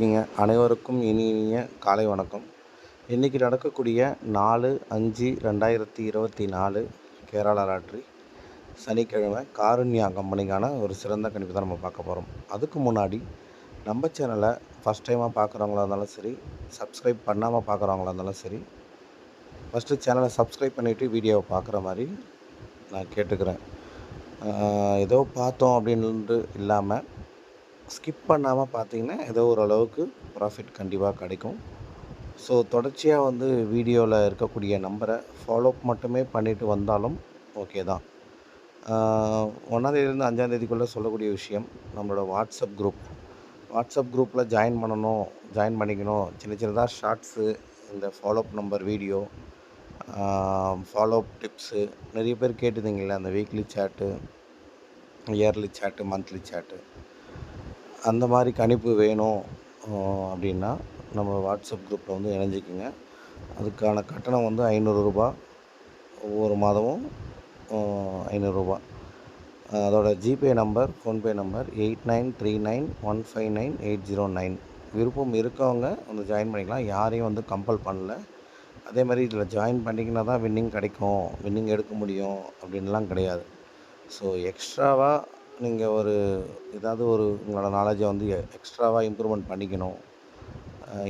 நீங்கள் அனைவருக்கும் இனி இனிய காலை வணக்கம். இன்றைக்கி நடக்கக்கூடிய நாலு அஞ்சு ரெண்டாயிரத்தி இருபத்தி நாலு கேரளா லாட்ரி சனிக்கிழமை காருண்யா கம்பெனிக்கான ஒரு சிறந்த கணிப்பு தான் நம்ம பார்க்க போகிறோம் அதுக்கு முன்னாடி நம்ம சேனலை ஃபஸ்ட் டைமாக பார்க்குறவங்களா இருந்தாலும் சரி சப்ஸ்கிரைப் பண்ணாமல் பார்க்குறவங்களா இருந்தாலும் சரி ஃபஸ்ட்டு சேனலை சப்ஸ்கிரைப் பண்ணிவிட்டு வீடியோவை பார்க்குற மாதிரி நான் கேட்டுக்கிறேன். ஏதோ பார்த்தோம் அப்படின்ட்டு இல்லாமல் ஸ்கிப் பண்ணாமல் பார்த்தீங்கன்னா ஏதோ ஓரளவுக்கு ப்ராஃபிட் கண்டிப்பாக கிடைக்கும். ஸோ தொடர்ச்சியாக வந்து வீடியோவில் இருக்கக்கூடிய நம்பரை ஃபாலோ மட்டுமே பண்ணிவிட்டு வந்தாலும் ஓகே தான். ஒன்றாந்தேதிலேருந்து அஞ்சாந்தேதிக்குள்ளே சொல்லக்கூடிய விஷயம் நம்மளோட வாட்ஸ்அப் குரூப் வாட்ஸ்அப் குரூப்பில் ஜாயின் பண்ணணும் ஜாயின் பண்ணிக்கணும். சின்ன சின்னதாக ஷார்ட்ஸு இந்த follow up number video follow up tips நிறைய பேர் கேட்டுருந்தீங்களே அந்த weekly set yearly set monthly set அந்த மாதிரி கணிப்பு வேணும் அப்படின்னா நம்ம வாட்ஸ்அப் குரூப்பில் வந்து இணைஞ்சிக்கோங்க. அதுக்கான கட்டணம் வந்து ஐநூறுரூபா ஒவ்வொரு மாதமும் ஐநூறுரூபா அதோட GPay number PhonePe number eight nine three nine one five nine eight zero nine. விருப்பம் இருக்கவங்க வந்து ஜாயின் பண்ணிக்கலாம். யாரையும் வந்து கம்பல் பண்ணல. அதே மாதிரி இதில் ஜாயின் பண்ணிக்கினா தான் வின்னிங் கிடைக்கும் வின்னிங் எடுக்க முடியும் அப்படின்லாம் கிடையாது. ஸோ எக்ஸ்ட்ராவாக நீங்கள் ஒரு ஏதாவது ஒரு உங்களோட நாலேஜை வந்து எக்ஸ்ட்ராவாக இம்ப்ரூவ்மெண்ட் பண்ணிக்கணும்.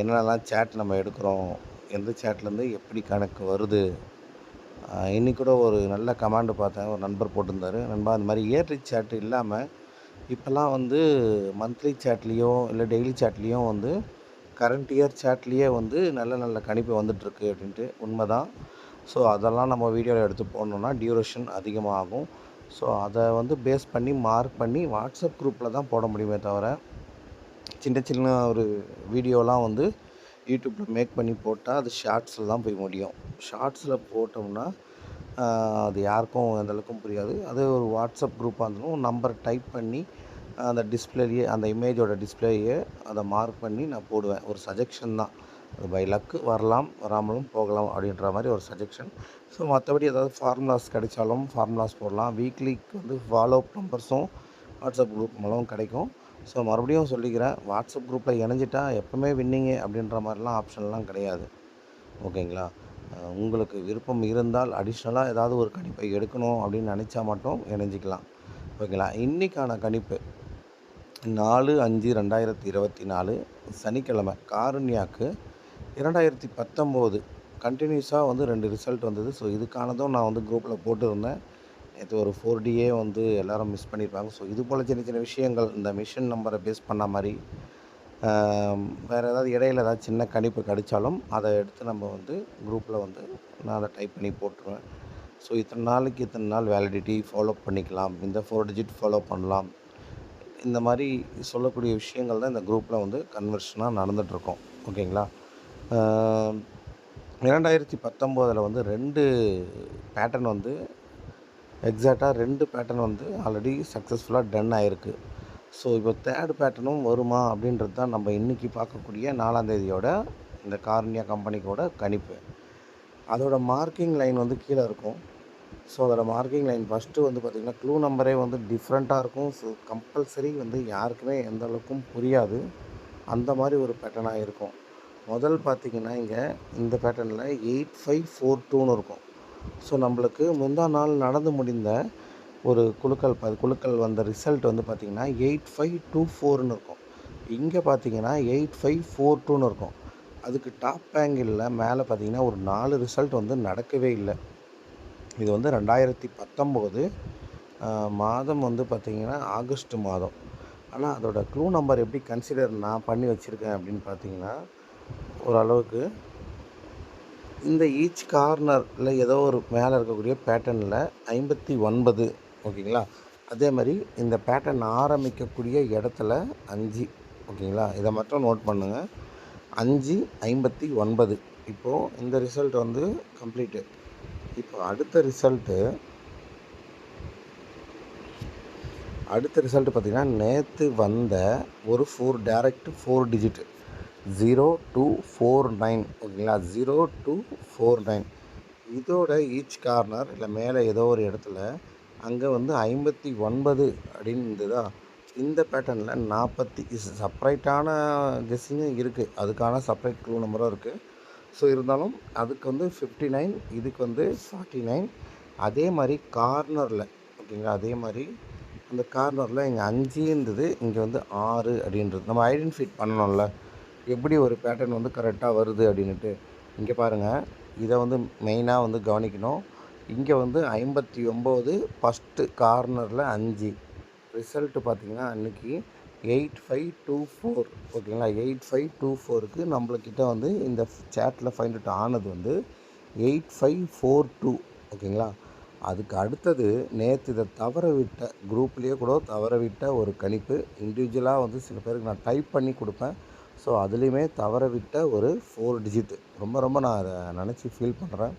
என்னென்னலாம் சேட் நம்ம எடுக்கிறோம் எந்த சேட்லேருந்து எப்படி கணக்கு வருது. அஹ் கூட ஒரு நல்ல கமாண்டு பார்த்தேன் ஒரு நண்பர் போட்டிருந்தார். நண்பா அந்த மாதிரி இயர்லி சேட் இல்லாமல் இப்போல்லாம் வந்து மந்த்லி சேட்லேயோ இல்லை டெய்லி சேட்லேயும் வந்து கரண்ட் இயர் சேட்லேயே வந்து நல்ல நல்ல கணிப்பு வந்துட்டுருக்கு அப்படின்ட்டு உண்மை தான் ஸோ அதெல்லாம் நம்ம வீடியோவில் எடுத்து போடணுன்னா டியூரேஷன் அதிகமாகும். ஸோ அதை வந்து பேஸ் பண்ணி மார்க் பண்ணி வாட்ஸ்அப் குரூப்பில் தான் போட முடியுமே தவிர சின்ன சின்ன ஒரு வீடியோலாம் வந்து யூடியூப்பில் மேக் பண்ணி போட்டால் அது ஷார்ட்ஸில் தான் போய் முடியும். ஷார்ட்ஸில் போட்டோம்னா அது யாருக்கும் எந்த அளவுக்கும் புரியாது. அது ஒரு வாட்ஸ்அப் குரூப்பாக இருந்தாலும் நம்பர் டைப் பண்ணி அந்த டிஸ்பிளேயே அந்த இமேஜோட டிஸ்பிளேயே அதை மார்க் பண்ணி நான் போடுவேன். ஒரு சஜெக்ஷன் தான். அது பை லக்கு வரலாம் வராமலும் போகலாம் அப்படின்ற மாதிரி ஒரு சஜெக்ஷன் ஸோ மற்றபடி ஏதாவது ஃபார்முலாஸ் கிடைச்சாலும் ஃபார்முலாஸ் போடலாம். வீக்லிக்கு வந்து ஃபாலோ நம்பர்ஸும் வாட்ஸ்அப் குரூப் மூலம் கிடைக்கும். ஸோ மறுபடியும் சொல்லிக்கிறேன். வாட்ஸ்அப் குரூப்பில் இணைஞ்சிட்டா எப்போவுமே வின்னிங்கு அப்படின்ற மாதிரிலாம் ஆப்ஷன்லாம் கிடையாது. ஓகேங்களா உங்களுக்கு விருப்பம் இருந்தால் அடிஷ்னலாக ஏதாவது ஒரு கணிப்பை எடுக்கணும் அப்படின்னு நினச்சா மட்டும் இணைஞ்சிக்கலாம். ஓகேங்களா இன்றைக்கான கணிப்பு நாலு அஞ்சு ரெண்டாயிரத்தி இருபத்தி நாலு சனிக்கிழமை காருண்யாக்கு இரண்டாயிரத்தி பத்தொம்போது கண்டினியூஸாக வந்து ரெண்டு ரிசல்ட் வந்தது. ஸோ இதுக்கானதும் நான் வந்து குரூப்பில் போட்டிருந்தேன். நேற்று ஒரு ஃபோர் டியே வந்து எல்லாரும் மிஸ் பண்ணியிருப்பாங்க ஸோ இது போல் சின்ன சின்ன விஷயங்கள் இந்த மிஷின் நம்பரை பேஸ் பண்ண மாதிரி வேறு ஏதாவது இடையில ஏதாவது சின்ன கணிப்பு கிடைச்சாலும் அதை எடுத்து நம்ம வந்து குரூப்பில் வந்து நான் அதை டைப் பண்ணி போட்டுருவேன். ஸோ இத்தனை நாளைக்கு இத்தனை நாள் வேலிடிட்டி ஃபாலோ பண்ணிக்கலாம். இந்த ஃபோர் டிஜிட் ஃபாலோ பண்ணலாம். இந்த மாதிரி சொல்லக்கூடிய விஷயங்கள் தான் இந்த குரூப்பில் வந்து கன்வர்ஷனாக நடந்துகிட்ருக்கோம் ஓகேங்களா இரண்டாயிரத்தி பத்தொம்போதில் வந்து ரெண்டு பேட்டர்ன் வந்து எக்ஸாக்டாக ரெண்டு பேட்டர்ன் வந்து ஆல்ரெடி சக்ஸஸ்ஃபுல்லாக டன் ஆகிருக்கு ஸோ இப்போ தேர்ட் பேட்டர்னும் வருமா அப்படின்றது தான் நம்ம இன்றைக்கி பார்க்கக்கூடிய நாலாந்தேதியோட இந்த கார்னியா கம்பெனிக்கோட கணிப்பு. அதோட மார்க்கிங் லைன் வந்து கீழே இருக்கும். ஸோ அதோட மார்க்கிங் லைன் ஃபஸ்ட்டு வந்து பார்த்திங்கன்னா க்ளூ நம்பரே வந்து டிஃப்ரெண்ட்டாக இருக்கும். ஸோ கம்பல்சரி வந்து யாருக்குமே எந்த அளவுக்கும் புரியாது. அந்த மாதிரி ஒரு பேட்டர்னாக இருக்கும். முதல் பார்த்திங்கன்னா இங்கே இந்த பேட்டர்னில் எயிட் ஃபைவ் ஃபோர் டூன்னு இருக்கும். ஸோ நம்மளுக்கு முந்தா நாள் நடந்து முடிந்த ஒரு குழுக்கள் ப குழுக்கள் வந்த ரிசல்ட் வந்து பார்த்திங்கன்னா எயிட் ஃபைவ் டூ ஃபோர்னு இருக்கும். இங்கே பார்த்தீங்கன்னா எயிட் ஃபைவ் ஃபோர் டூன்னு இருக்கும். அதுக்கு டாப் ஆங்கிளில் மேலே பார்த்தீங்கன்னா ஒரு நாலு ரிசல்ட் வந்து நடக்கவே இல்லை. இது வந்து ரெண்டாயிரத்தி பத்தொம்போது மாதம் வந்து பார்த்திங்கன்னா ஆகஸ்ட் மாதம். ஆனால் அதோடய க்ளூ நம்பர் எப்படி கன்சிடர் நான் பண்ணி வச்சுருக்கேன் அப்படின்னு பார்த்தீங்கன்னா ஓரளவுக்கு. இந்த ஈச் கார்னரில் ஏதோ ஒரு மேலே இருக்கக்கூடிய பேட்டர்னில் ஐம்பத்தி ஒன்பது ஓகேங்களா? அதே மாதிரி இந்த பேட்டர்ன் ஆரம்பிக்கக்கூடிய இடத்துல அஞ்சு ஓகேங்களா? இதை மட்டும் நோட் பண்ணுங்கள் அஞ்சு ஐம்பத்தி ஒன்பது. இப்போது இந்த ரிசல்ட் வந்து கம்ப்ளீட்டு இப்போ அடுத்த ரிசல்ட்டு அடுத்த ரிசல்ட் பார்த்திங்கன்னா நேற்று வந்த ஒரு four direct four digit zero two four nine ஓகேங்களா? ஜீரோ டூ ஃபோர் நைன் இதோட ஈச் கார்னர் இல்லை மேலே ஏதோ ஒரு இடத்துல அங்கே வந்து ஐம்பத்தி ஒன்பது அப்படின்னு இருந்ததா? இந்த பேட்டர்னில் நாற்பத்தி செப்பரேட்டான கெஸ்ஸிங்கும் இருக்குது அதுக்கான செப்பரேட் க்ளூ நம்பரும் இருக்குது ஸோ இருந்தாலும் அதுக்கு வந்து ஃபிஃப்டி நைன் இதுக்கு வந்து ஃபார்ட்டி நைன் அதே மாதிரி கார்னரில் ஓகேங்களா? அதே மாதிரி அந்த கார்னரில் இங்கே அஞ்சு இருந்தது இங்கே வந்து ஆறு அப்படின்றது நம்ம ஐடென்டிஃபை பண்ணணும்ல. எப்படி ஒரு பேட்டர்ன் வந்து கரெக்டாக வருது அப்படின்ட்டு இங்கே பாருங்கள் இதை வந்து மெயினாக வந்து கவனிக்கணும். இங்கே வந்து ஐம்பத்தி ஒம்பது ஃபஸ்ட்டு கார்னரில் அஞ்சு. ரிசல்ட்டு பார்த்திங்கன்னா அன்றைக்கி எயிட் ஃபைவ் டூ ஃபோர் ஓகேங்களா? எயிட் ஃபைவ் டூ ஃபோருக்கு நம்மளுக்கிட்ட வந்து இந்த சேட்டில் ஃபைண்ட் அவுட் ஆனது வந்து எயிட் ஃபைவ் ஃபோர் டூ ஓகேங்களா? அதுக்கு அடுத்தது நேற்று இதை தவற விட்ட குரூப்லேயே கூட தவற விட்ட ஒரு கணிப்பு. இண்டிவிஜுவலாக வந்து சில பேருக்கு நான் டைப் பண்ணி கொடுப்பேன். ஸோ அதுலேயுமே தவற விட்ட ஒரு ஃபோர் டிஜிட்டு ரொம்ப ரொம்ப நான் அதை நினச்சி ஃபீல் பண்ணுறேன்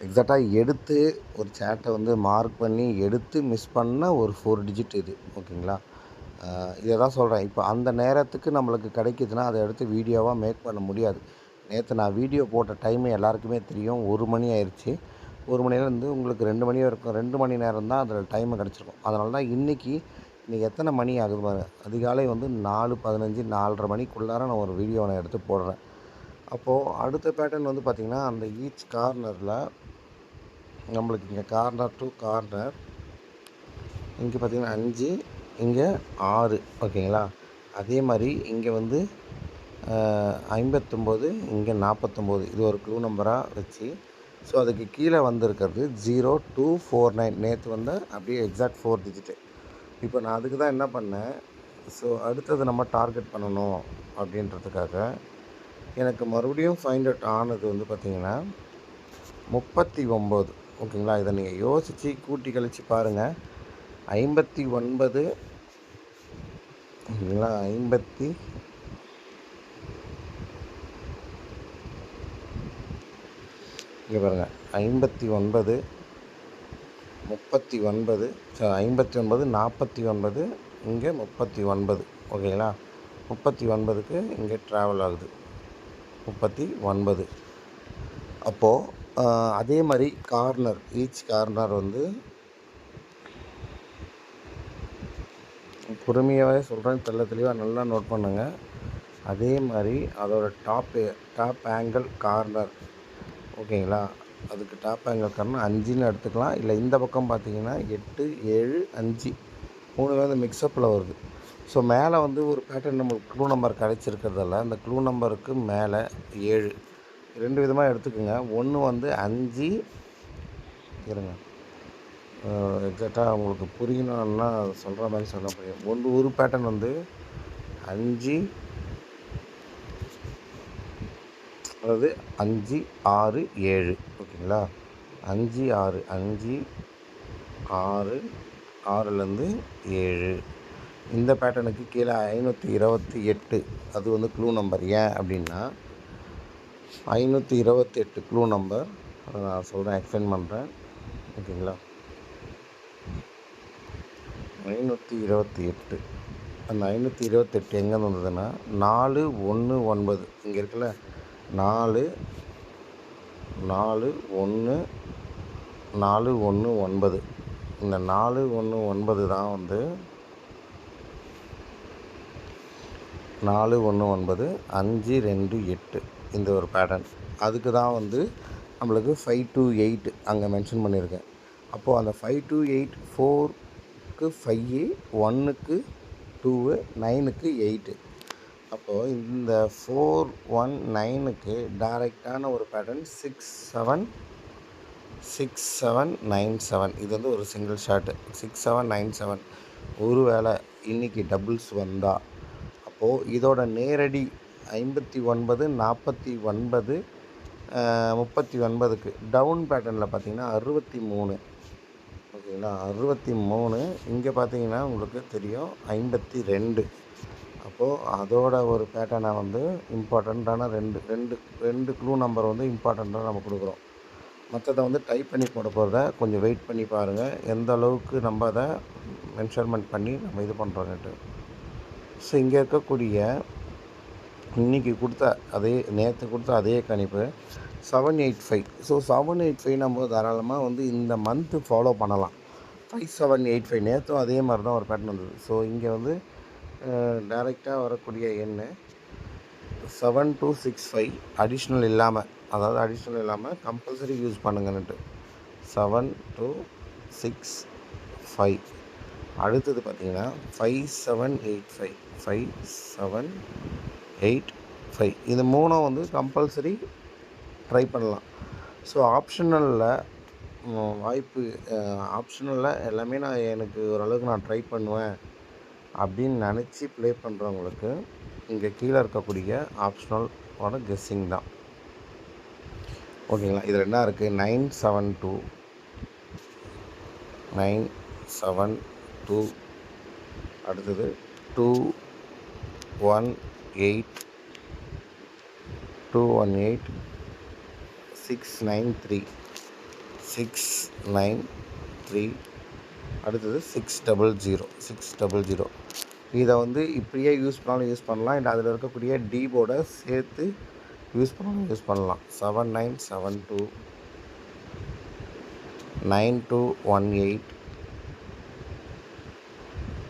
எக்ஸாக்டாக எடுத்து ஒரு சேட்டை வந்து மார்க் பண்ணி எடுத்து மிஸ் பண்ண ஒரு ஃபோர் டிஜிட் இது ஓகேங்களா இதை தான் சொல்கிறேன் இப்போ அந்த நேரத்துக்கு நம்மளுக்கு கிடைக்குதுன்னா அதை எடுத்து வீடியோவாக மேக் பண்ண முடியாது. நேற்று நான் வீடியோ போட்ட டைமு எல்லாருக்குமே தெரியும். ஒரு மணி ஆயிடுச்சு ஒரு மணிலேருந்து உங்களுக்கு ரெண்டு மணி வரைக்கும் ரெண்டு மணி நேரம் தான் அதில் டைமை கிடச்சிருக்கும். அதனால தான் இன்றைக்கி இன்றைக்கி எத்தனை மணி ஆகுது பாருங்க அதிகாலை வந்து நாலு பதினஞ்சு நாலரை மணிக்குள்ளார நான் ஒரு வீடியோ நான் எடுத்து போடுறேன். அப்போது அடுத்த பேட்டர்ன் வந்து பார்த்திங்கன்னா அந்த ஈச் கார்னரில் நம்மளுக்கு இங்கே கார்னர் டு கார்னர் இங்கே பார்த்திங்கன்னா அஞ்சு இங்கே ஆறு ஓகேங்களா? அதே மாதிரி இங்கே வந்து ஐம்பத்தொம்போது இங்கே நாற்பத்தொம்போது இது ஒரு க்ளூ நம்பராக வச்சு ஸோ அதுக்கு கீழே வந்திருக்கிறது ஜீரோ டூ ஃபோர் நைன் நேற்று வந்த அப்படியே எக்ஸாக்ட் ஃபோர் டிஜிட்டு இப்போ நான் அதுக்கு தான் என்ன பண்ணேன்? ஸோ அடுத்தது நம்ம டார்கெட் பண்ணணும் அப்படின்றதுக்காக எனக்கு மறுபடியும் ஃபைண்ட் அவுட் ஆனது வந்து பார்த்திங்கன்னா முப்பத்தி ஒம்பது. ஓகேங்களா? இதை நீங்கள் யோசித்து கூட்டி கழித்து பாருங்கள் ஐம்பத்தி ஒன்பது ஓகேங்களா? ஐம்பத்தி இங்கே பாருங்கள் ஐம்பத்தி ஒன்பது முப்பத்தி ஒன்பது ஐம்பத்தி ஒன்பது நாற்பத்தி ஒன்பது இங்கே முப்பத்தி ஒன்பது ஓகேங்களா? முப்பத்தி ஒன்பதுக்கு இங்கே ட்ராவல் ஆகுது. முப்பத்தி ஒன்பது. அப்போது அதே மாதிரி கார்னர் ஈச் கார்னர் வந்து பொறுமையாகவே சொல்கிறேன் தெல்ல தெளிவாக நல்லா நோட் பண்ணுங்கள் அதே மாதிரி அதோட டாப் டாப் ஆங்கிள் கார்னர் ஓகேங்களா? அதுக்கு டாப் ஆங்கிள் காரணம் அஞ்சுன்னு எடுத்துக்கலாம். இல்லை இந்த பக்கம் பார்த்தீங்கன்னா எட்டு ஏழு அஞ்சு. மூணு வந்து மிக்சப்பில் வருது. ஸோ மேலே வந்து ஒரு பேட்டர்ன் நம்மளுக்கு க்ளூ நம்பர் கிடச்சிருக்கிறதால அந்த க்ளூ நம்பருக்கு மேலே ஏழு. ரெண்டு விதமாக எடுத்துக்கோங்க. ஒன்று வந்து அஞ்சு. இருங்க. எக்ஸாக்டாக உங்களுக்கு புரியணும்னா சொல்கிற மாதிரி சொல்ல முடியும். ஒன்று ஒரு பேட்டர்ன் வந்து அஞ்சு அதாவது அஞ்சு ஆறு ஏழு. ஓகேங்களா? அஞ்சு ஆறு அஞ்சு ஆறு ஆறுலேருந்து ஏழு. இந்த பேட்டர்னுக்கு கீழே ஐநூற்றி இருபத்தி எட்டு. அது வந்து க்ளூ நம்பர் ஏன் அப்படின்னா ஐநூற்றி இருபத்தி எட்டு க்ளூ நம்பர் அதை நான் சொல்கிறேன் எக்ஸ்பிளைன் பண்ணுறேன் ஓகேங்களா? ஐநூற்றி இருபத்தி எட்டு அந்த ஐநூற்றி இருபத்தெட்டு எங்கேருந்து வந்ததுன்னா நாலு ஒன்று ஒன்பது. இங்கே இருக்குல்ல? நாலு நாலு ஒன்று நாலு ஒன்று ஒன்பது. இந்த நாலு ஒன்று ஒன்பது தான் வந்து நாலு ஒன்று ஒன்பது அஞ்சு ரெண்டு எட்டு. இந்த ஒரு பேட்டர்ன் அதுக்கு தான் வந்து நம்மளுக்கு ஃபைவ் டூ எயிட் அங்கே மென்ஷன் பண்ணியிருக்கேன். அப்போது அந்த ஃபைவ் டூ எயிட் ஃபோருக்கு ஃபைவ் ஒன்னுக்கு டூவு நைனுக்கு எயிட்டு அப்போது இந்த ஃபோர் ஒன் நைனுக்கு டைரெக்டான ஒரு pattern six seven six seven nine seven இது வந்து ஒரு single shot six seven nine seven ஒரு வேளை இன்றைக்கி டபுள்ஸ் வந்தால் அப்போது இதோட நேரடி ஐம்பத்தி ஒன்பது நாற்பத்தி ஒன்பது முப்பத்தி ஒன்பதுக்கு டவுன் பேட்டர்னில் பார்த்தீங்கன்னா அறுபத்தி மூணு. ஓகேங்களா? அறுபத்தி மூணு. இங்கே பார்த்தீங்கன்னா உங்களுக்கு தெரியும் ஐம்பத்தி ரெண்டு. அப்போது அதோட ஒரு பேட்டர்னை வந்து இம்பார்ட்டண்ட்டான ரெண்டு ரெண்டு ரெண்டு க்ளூ நம்பர் வந்து இம்பார்ட்டண்ட்டாக நம்ம கொடுக்குறோம். மற்றதை வந்து டைப் பண்ணி போட போகிறத கொஞ்சம் வெயிட் பண்ணி பாருங்கள் எந்த அளவுக்கு நம்ம அதை மென்ஷர்மெண்ட் பண்ணி நம்ம இது பண்ணுறோன்ட்டு ஸோ இங்கே இருக்கக்கூடிய இன்றைக்கி கொடுத்த அதே நேற்று கொடுத்த அதே கணிப்பு seven eight five so seven eight five நம்ம தாராளமாக வந்து இந்த மந்த்து ஃபாலோ பண்ணலாம். ஃபைவ் செவன் எயிட் ஃபைவ் நேற்றும் அதே மாதிரி தான் ஒரு பேட்டர்ன் வந்தது. ஸோ இங்கே வந்து டைரெக்டாக வரக்கூடிய எண் seven two six five additional இல்லாமல் அதாவது அடிஷ்னல் இல்லாமல் கம்பல்சரி யூஸ் பண்ணுங்கன்னுட்டு. செவன் டூ சிக்ஸ் ஃபைவ் அடுத்தது பார்த்தீங்கன்னா five seven eight five five seven eight five இது மூணும் வந்து கம்பல்சரி ட்ரை பண்ணலாம். ஸோ ஆப்ஷனலில் வாய்ப்பு ஆப்ஷனலில் எல்லாமே நான் எனக்கு ஓரளவுக்கு நான் ட்ரை பண்ணுவேன். அப்படின்னு நினச்சி ப்ளே பண்ணுறவங்களுக்கு இங்கே கீழே இருக்கக்கூடிய ஆப்ஷனலோட கெஸ்ஸிங் தான். ஓகேங்களா இதில் என்ன இருக்குது nine seven two nine seven two அடுத்தது two one eight two one eight six nine three six nine three அடுத்தது six double zero six double zero இதை வந்து இப்படியே யூஸ் பண்ணாலும் யூஸ் பண்ணலாம். இல்லை அதில் இருக்கக்கூடிய டீபோட சேர்த்து யூஸ் பண்ணாலும் யூஸ் பண்ணலாம். Seven nine seven two nine two one eight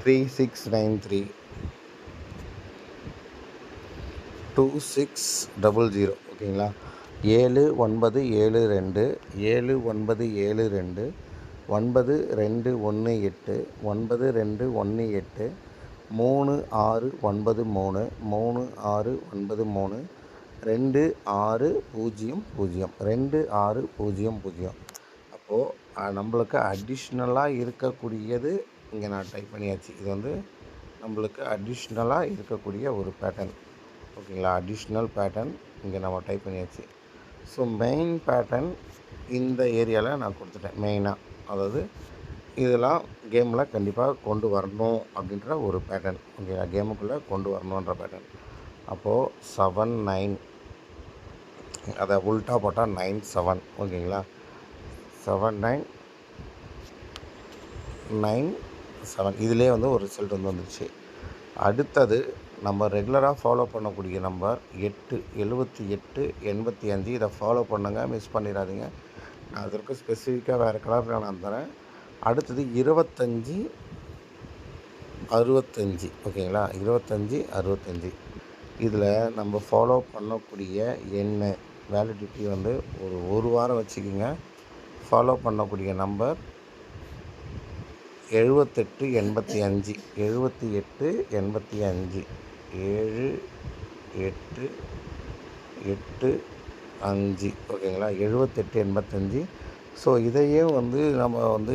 three six nine three two six double zero ஓகேங்களா ஏழு ஒன்பது ஏழு ரெண்டு ஏழு ஒன்பது ஏழு ரெண்டு ஒன்பது ரெண்டு ஒன்று எட்டு ஒன்பது ரெண்டு ஒன்று எட்டு மூணு ஆறு ஒன்பது மூணு மூணு ஆறு ஒன்பது மூணு ரெண்டு ஆறு பூஜ்ஜியம் பூஜ்ஜியம் ரெண்டு ஆறு பூஜ்ஜியம் பூஜ்ஜியம். அப்போது நம்மளுக்கு அடிஷ்னலாக இருக்கக்கூடியது இங்கே நான் டைப் பண்ணியாச்சு. இது வந்து நம்மளுக்கு அடிஷ்னலாக இருக்கக்கூடிய ஒரு பேட்டர்ன் ஓகேங்களா? அடிஷ்னல் பேட்டர்ன் இங்கே நம்ம டைப் பண்ணியாச்சு. ஸோ மெயின் பேட்டர்ன் இந்த ஏரியாவில் நான் கொடுத்துட்டேன் மெயினாக அதாவது இதெல்லாம் கேமில் கண்டிப்பாக கொண்டு வரணும் அப்படின்ற ஒரு பேட்டர்ன் ஓகேங்களா கேமுக்குள்ளே கொண்டு வரணுன்ற பேட்டர்ன் அப்போது செவன் நைன் அதை உல்ட்டா போட்டால் நைன் செவன் ஓகேங்களா செவன் நைன் நைன் செவன் இதிலே வந்து ஒரு ரிசல்ட் வந்து வந்துருச்சு. அடுத்தது நம்ம ரெகுலராக ஃபாலோ பண்ணக்கூடிய நம்பர் எட்டு எழுபத்தி எட்டு எண்பத்தி அஞ்சு. இதை ஃபாலோ பண்ணுங்கள் மிஸ் பண்ணிடாதீங்க. அதற்கு ஸ்பெசிஃபிக்காக வேறு கலர் நான் தரேன். அடுத்தது இருபத்தஞ்சி அறுபத்தஞ்சி. ஓகேங்களா? இருபத்தஞ்சி அறுபத்தஞ்சி. இதில் நம்ம ஃபாலோ பண்ணக்கூடிய எண்ணெய் வேலிடிட்டி வந்து ஒரு ஒரு வாரம் வச்சுக்கோங்க. ஃபாலோ பண்ணக்கூடிய நம்பர் எழுபத்தெட்டு எண்பத்தி அஞ்சு எழுபத்தி எட்டு எண்பத்தி அஞ்சு ஏழு எட்டு எட்டு அஞ்சு ஓகேங்களா? எழுபத்தெட்டு எண்பத்தஞ்சு. ஸோ இதையே வந்து நம்ம வந்து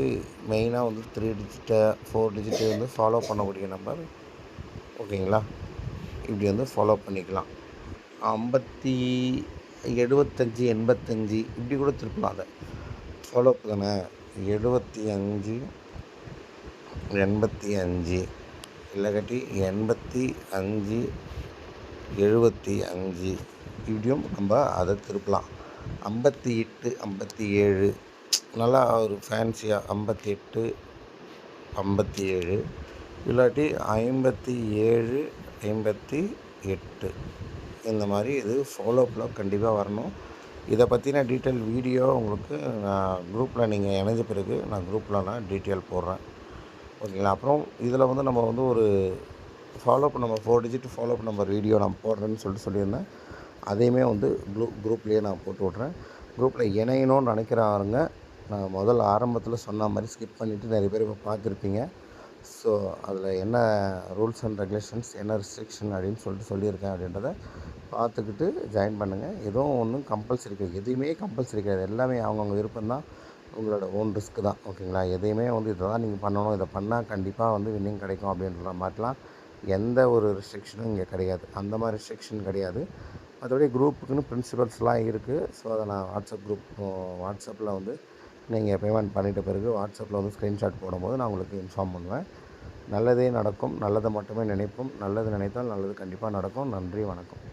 மெயினாக வந்து த்ரீ டிஜிட்டை ஃபோர் டிஜிட்டை வந்து ஃபாலோ பண்ணக்கூடிய நம்பர் ஓகேங்களா? இப்படி வந்து ஃபாலோ பண்ணிக்கலாம். ஐம்பத்தி எழுபத்தஞ்சி எண்பத்தஞ்சு இப்படி கூட திருப்பலாம் அதை. ஃபாலோ தானே? எழுபத்தி அஞ்சு எண்பத்தி அஞ்சு. இல்லைக்காட்டி எண்பத்தி அஞ்சு எழுபத்தி அஞ்சு. இப்படியும் நம்ம அதை திருப்பலாம். ஐம்பத்தி எட்டு ஐம்பத்தி ஏழு நல்லா ஒரு ஃபேன்சியாக ஐம்பத்தி எட்டு ஐம்பத்தி ஏழு இல்லாட்டி ஐம்பத்தி ஏழு ஐம்பத்தி எட்டு இந்த மாதிரி இது ஃபாலோப்பில் கண்டிப்பாக வரணும். இதை பற்றின டீட்டெயில் வீடியோ உங்களுக்கு நான் குரூப்பில் நீங்கள் இணைஞ்ச பிறகு நான் குரூப்பில் நான் டீட்டெயில் போடுறேன். ஓகேங்களா? அப்புறம் இதில் வந்து நம்ம வந்து ஒரு ஃபாலோ நம்பர் நம்ம four digit follow number video நான் போடுறேன்னு சொல்லிட்டு சொல்லியிருந்தேன். அதையுமே வந்து குரூ குரூப்லேயே நான் போட்டு விட்றேன் குரூப்பில் இணையணும்னு நினைக்கிறாருங்க நான் முதல்ல ஆரம்பத்தில் சொன்ன மாதிரி ஸ்கிப் பண்ணிவிட்டு நிறைய பேர் இப்போ பார்த்துருப்பீங்க. ஸோ அதில் என்ன ரூல்ஸ் அண்ட் ரெகுலேஷன்ஸ் என்ன ரெஸ்ட்ரிக்ஷன் அப்படின்னு சொல்லிட்டு சொல்லியிருக்கேன் அப்படின்றத பார்த்துக்கிட்டு ஜாயின் பண்ணுங்கள் எதுவும் ஒன்றும் கம்பல்சரி கிடையாது. எதுவுமே கம்பல்சரி கிடையாது. எல்லாமே அவங்கவுங்க விருப்பம் தான். உங்களோட ஓன் ரிஸ்க் தான். ஓகேங்களா? எதையுமே வந்து இதை தான் நீங்கள் பண்ணணும். இதை பண்ணால் கண்டிப்பாக வந்து வின்னிங் கிடைக்கும் அப்படின்ற மாதிரிலாம் எந்த ஒரு ரெஸ்ட்ரிக்ஷனும் இங்கே கிடையாது. அந்த மாதிரி ரெஸ்ட்ரிக்ஷன் கிடையாது. மற்றபடி குரூப்புக்குன்னு பிரின்சிபல்ஸ்லாம் இருக்குது ஸோ அதை நான் வாட்ஸ்அப் குரூப் வாட்ஸ்அப்பில் வந்து நீங்கள் பேமெண்ட் பண்ணிட்ட பிறகு வாட்ஸ்அப்பில் வந்து ஸ்க்ரீன்ஷாட் போடும்போது நான் உங்களுக்கு இன்ஃபார்ம் பண்ணுவேன். நல்லதே நடக்கும். நல்லதை மட்டுமே நினைப்போம். நல்லது நினைத்தால் நல்லது கண்டிப்பாக நடக்கும். நன்றி வணக்கம்.